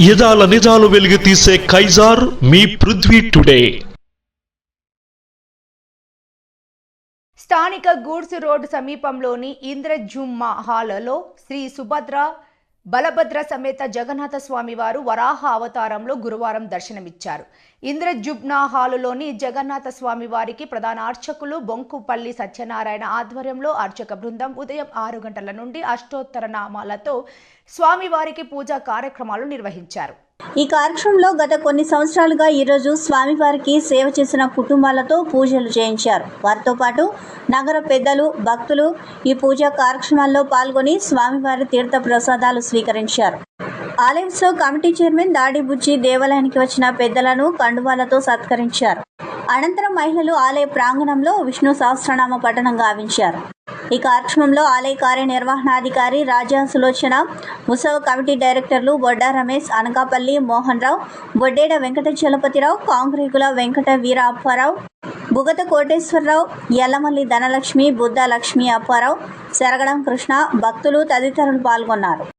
యదాల నిజాలు వెలిగి తీసే కైజార్ మీ పృథ్వీ టుడే. స్థానిక గూడ్స్ రోడ్ సమీపంలోని ఇంద్రజుమ్మ హాలలో శ్రీ సుభద్ర బలభద్ర సమేత జగన్నాథ స్వామి వారు వరాహ అవతారంలో గురువారం దర్శనమిచ్చారు. ఇంద్రజుబ్నా హాలులోని జగన్నాథ స్వామి వారికి ప్రధాన అర్చకులు బొంకుపల్లి సత్యనారాయణ ఆధ్వర్యంలో అర్చక బృందం ఉదయం ఆరు గంటల నుండి అష్టోత్తర నామాలతో స్వామివారికి పూజా కార్యక్రమాలు నిర్వహించారు. ఈ కార్యక్రమంలో గత కొన్ని సంవత్సరాలుగా ఈరోజు స్వామివారికి సేవ చేసిన కుటుంబాలతో పూజలు చేయించారు. వారితో పాటు నగర పెద్దలు భక్తులు ఈ పూజా కార్యక్రమాల్లో పాల్గొని స్వామివారి తీర్థ ప్రసాదాలు స్వీకరించారు. ఆలయ కమిటీ చైర్మన్ దాడిబుచ్చి దేవాలయానికి వచ్చిన పెద్దలను కండువాలతో సత్కరించారు. అనంతరం మహిళలు ఆలయ ప్రాంగణంలో విష్ణు సహస్రనామ పఠనం గావించారు. ఈ కార్యక్రమంలో ఆలయ కార్యనిర్వహణాధికారి రాజా సులోచన ఉత్సవ కమిటీ డైరెక్టర్లు బొడ్డా రమేష్ అనకాపల్లి మోహన్ రావు బొడ్డేడ వెంకట చలపతిరావు కాంగ్రీకుల వెంకట వీర అప్పారావు బుగత కోటేశ్వరరావు యల్లమల్లి ధనలక్ష్మి బుద్ధ లక్ష్మి అప్పారావు శరగడం కృష్ణ భక్తులు తదితరులు పాల్గొన్నారు.